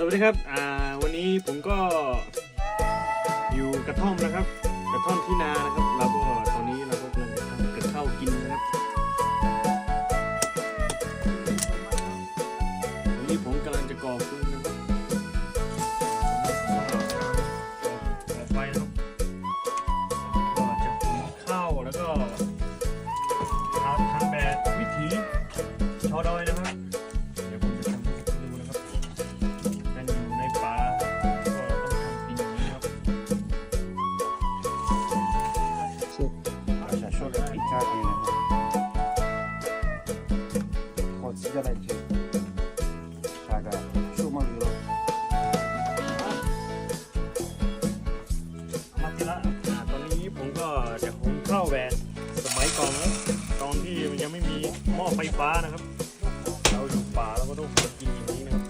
สวัสดีครับ อ่า วันนี้ผมก็อยู่กระท่อมนะครับ กระท่อมที่นานะครับ เราก็ตอนนี้เราก็กำลังจะทำกับข้าวกินนะครับ วันนี้ผมกำลังจะก่อฟืนนะครับก่อไฟนะครับก็จะหุงข้าวแล้วก็ทำทำแบบวิถีชาวดอยนะครับ Poți să le ce. Așa, și o mă gândesc. มาทีละอ่าตอนนี้ผมก็จะหุงข้าวแบบสมัยก่อนนะตอนที่มันยังไม่มีหม้อไฟฟ้านะครับ เราอยู่ป่าเราก็ต้องกินอย่างนี้นะครับ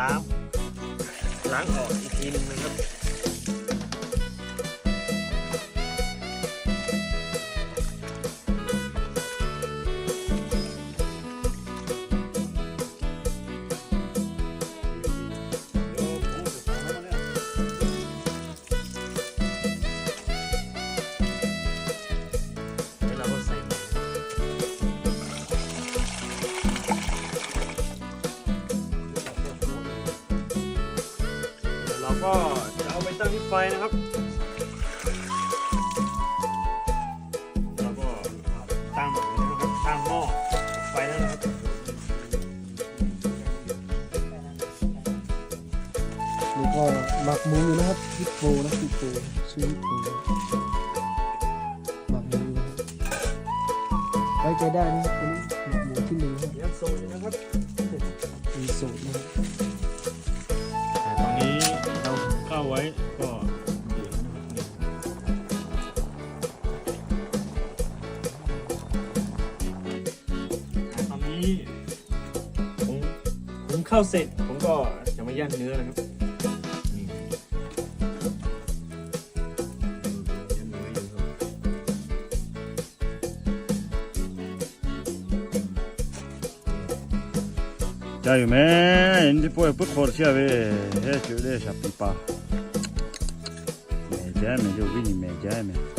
ล้างล้างออกอีกทีหนึงนะครับ เราก็จะเอาไปตั้งที่ไฟนะครับเราก็ตั้งแบบนี้นะครับตั้งหม้อไฟแล้วนะครับนี่ก็หมักหมูนะครับฮิปโปนะฮิปโปชื่อฮิปโปหมักหมูอยู่นะครับไว้ใจได้นะ นนี้ผมผมเข้าเสร็จ ผมก็จะมาย่างเนื้อนะครับนี่ย่างเนื้ออยู่ครับ 加油咩？你不会不考虑呗？还绝对下比吧。买家没就给你买家没。